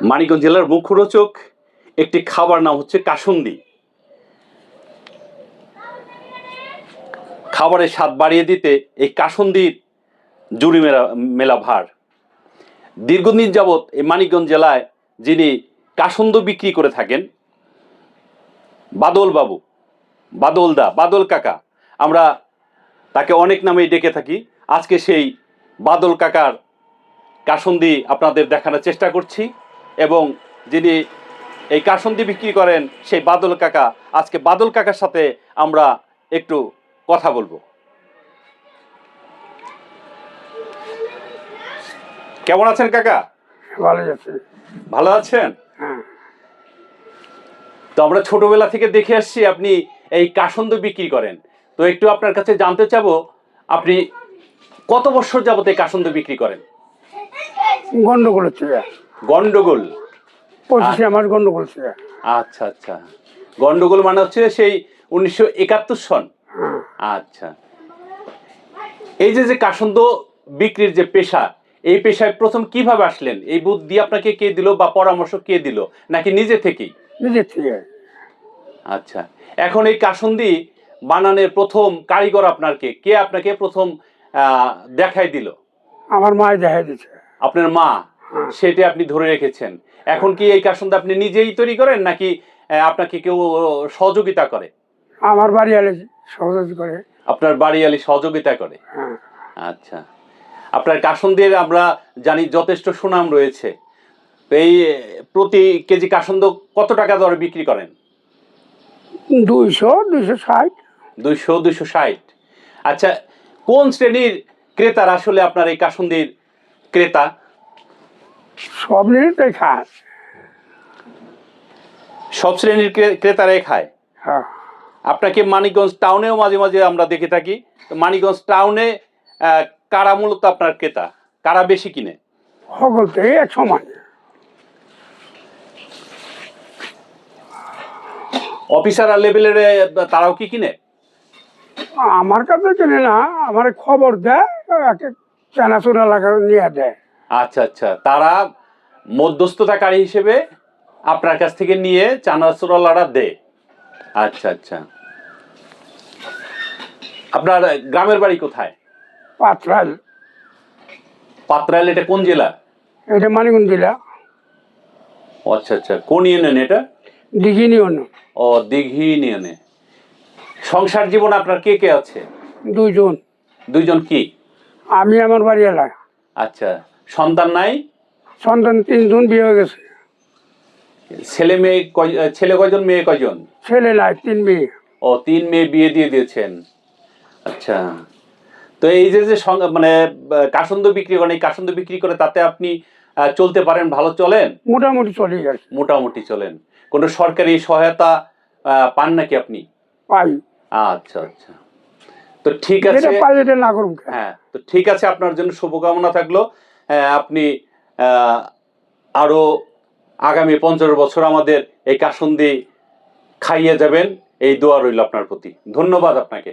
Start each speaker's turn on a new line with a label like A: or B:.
A: মানিকগঞ্জ জেলার মুখরোচক একটি খাবার নাম হচ্ছে কাসুন্দি। খাবারের স্বাদ বাড়িয়ে দিতে এই কাসুন্দির জুড়ি মেলা মেলা ভার। দীর্ঘদিন যাবৎ এই মানিকগঞ্জ জেলায় যিনি কাসন্দ বিক্রি করে থাকেন, বাদল বাবু, বাদল দা, বাদল কাকা, আমরা তাকে অনেক নামেই ডেকে থাকি। আজকে সেই বাদল কাকার কাসন্দি আপনাদের দেখানোর চেষ্টা করছি। এবং যিনি এই কাসন্দি বিক্রি করেন সেই বাদল কাকা। আজকে বাদল কাকার সাথে আমরা একটু কথা বলব। কেমন আছেন কাকা?
B: ভালো যাচ্ছে
A: ভালো আছেন?
B: হ্যাঁ।
A: তো আমরা ছোটবেলা থেকে দেখে আসছি আপনি এই কাসন্দ বিক্রি করেন। তো একটু আপনার কাছে জানতে চাবো আপনি কত বছর যাবত এই কাসন্দ বিক্রি করেন?
B: গন্ডগোল হচ্ছে
A: গন্ডগোল।
B: পঁচিশে আমার গন্ডগোল হচ্ছে
A: আচ্ছা আচ্ছা। গন্ডগোল মানে হচ্ছে সেই উনিশশো একাত্তর সন।
B: হ্যাঁ।
A: আচ্ছা। এই যে যে কাসন্দ বিক্রির যে পেশা এই পেশায় প্রথম কীভাবে আসলেন? এই বুদ্ধি আপনাকে কে দিল বা পরামর্শ কে দিল? নাকি নিজে থেকেই?
B: নিজের থেকে।
A: আচ্ছা। এখন এই কাসন্দি বানানের প্রথম কারিগর আপনার কে? কে আপনাকে প্রথম দেখাই দিল?
B: আমার মায় দেখাই দিচ্ছে
A: আপনার মা। সেটা আপনি ধরে রেখেছেন। এখন কি এই কাসন্দি আপনি নিজেই তৈরি করেন নাকি আপনাকে কেউ সহযোগিতা করে?
B: আমার বাড়ি আলে সহযোগী করে।
A: আপনার বাড়িয়ালি সহযোগিতা করে?
B: হ্যাঁ।
A: আচ্ছা। আপনার কাসন্দের আমরা জানি যথেষ্ট সুনাম রয়েছে। এই প্রতি কেজি কাসন্দ কত টাকা দরে বিক্রি করেন?
B: দুইশো দুইশো ষাট।
A: দুইশো দুইশো ষাট। আচ্ছা কোন শ্রেণির ক্রেতার আসলে আপনার এই কাসন্দির ক্রেতা?
B: সব নিয়ে খায়।
A: সব শ্রেণির ক্রে- ক্রেতারাই খায়।
B: হ্যাঁ।
A: আপনাকে মানিকগঞ্জ টাউনেও মাঝে মাঝে আমরা দেখে থাকি। তো মানিকগঞ্জ টাউনে কারা মূলত আপনার ক্রেতা? কারা বেশি কিনে?
B: সকল থেকে এক সমান।
A: অফিসার লেভেলের তারাও কি কিনে?
B: আমার কাছে কেনে না আমার খবর দেয় একে চেনাচোনা লাগা নিয়ে দেয়।
A: আচ্ছা আচ্ছা। তারা মধ্যস্থতাকারী হিসেবে আপনার কাছ থেকে নিয়ে চানাচুরালারা দেয়। আচ্ছা আচ্ছা। আপনার গ্রামের বাড়ি কোথায়?
B: পাত্রাল।
A: পাত্রাইল এটা কোন জেলা?
B: এটা মানিগুন জেলা।
A: আচ্ছা আচ্ছা। কোন ইউনিয়ন এটা?
B: দিঘি নিয়ন
A: ও দিঘি ইউনিয়নে। সংসার জীবন আপনার কে কে আছে?
B: দুইজন।
A: দুইজন কি?
B: আমি আমার বাড়ি এলাকা
A: আচ্ছা। সন্তান নাই?
B: সন্তান তিনজন বিয়ে হয়ে গেছে।
A: ছেলে মেয়ে ছেলে কয়জন মেয়ে কয়জন?
B: ছেলে নাই তিন মেয়ে।
A: ও তিন মেয়ে বিয়ে দিয়ে দিয়েছেন। আচ্ছা। তো এই যে যে মানে কাসন্দ বিক্রি করেন এই কাসন্দ বিক্রি করে তাতে আপনি চলতে পারেন ভালো চলেন?
B: মোটামুটি চলে গেছে।
A: মোটামুটি চলেন। কোনো সরকারি সহায়তা পান নাকি আপনি?
B: পাই।
A: আচ্ছা আচ্ছা। তো ঠিক আছে হ্যাঁ তো ঠিক আছে আপনার জন্য শুভকামনা থাকল। আপনি আরও আরও আগামী পঞ্চাশ বছর আমাদের এই কাসন্দি খাইয়ে যাবেন, এই দোয়া রইল আপনার প্রতি। ধন্যবাদ আপনাকে।